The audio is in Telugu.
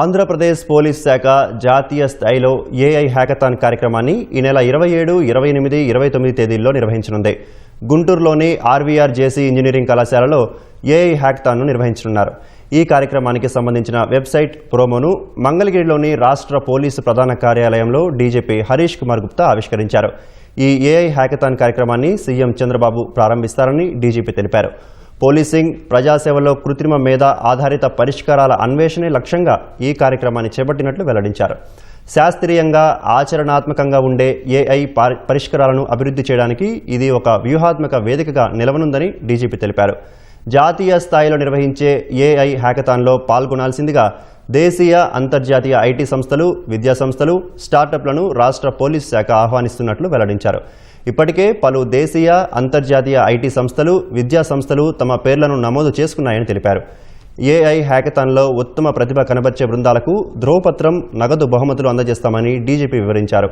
ఆంధ్రప్రదేశ్ పోలీస్ శాఖ జాతీయ స్థాయిలో ఏఐ హ్యాకథాన్ కార్యక్రమాన్ని ఈ నెల ఇరవై ఏడు ఇరవై ఎనిమిది ఇరవై తొమ్మిది తేదీల్లో నిర్వహించనుంది. గుంటూరులోని ఆర్వీఆర్ జేసీ ఇంజనీరింగ్ కళాశాలలో ఏఐ హ్యాకథాన్ను నిర్వహించనున్నారు. ఈ కార్యక్రమానికి సంబంధించిన వెబ్సైట్ ప్రోమోను మంగళగిరిలోని రాష్ట్ర పోలీసు ప్రధాన కార్యాలయంలో డీజీపీ హరీష్ కుమార్ గుప్తా ఆవిష్కరించారు. ఈ ఏఐ హ్యాకథాన్ కార్యక్రమాన్ని సీఎం చంద్రబాబు ప్రారంభిస్తారని డీజీపీ తెలిపారు. పోలీసింగ్ ప్రజాసేవలో కృత్రిమ మేధ ఆధారిత పరిష్కారాల అన్వేషణే లక్ష్యంగా ఈ కార్యక్రమాన్ని చేపట్టినట్లు వెల్లడించారు. శాస్త్రీయంగా ఆచరణాత్మకంగా ఉండే ఏఐ పరిష్కారాలను అభివృద్ధి చేయడానికి ఇది ఒక వ్యూహాత్మక వేదికగా నిలవనుందని డీజీపీ తెలిపారు. జాతీయ స్థాయిలో నిర్వహించే ఏఐ హ్యాకథాన్లో పాల్గొనాల్సిందిగా దేశీయ అంతర్జాతీయ ఐటీ సంస్థలు విద్యా సంస్థలు స్టార్టప్లను రాష్ట్ర పోలీస్ శాఖ ఆహ్వానిస్తున్నట్లు వెల్లడించారు. ఇప్పటికే పలు దేశీయ అంతర్జాతీయ ఐటీ సంస్థలు విద్యా సంస్థలు తమ పేర్లను నమోదు చేసుకున్నాయని తెలిపారు. ఏఐ హ్యాకథాన్లో ఉత్తమ ప్రతిభ కనబర్చే బృందాలకు ధ్రువపత్రం నగదు బహుమతులు అందజేస్తామని డీజీపీ వివరించారు.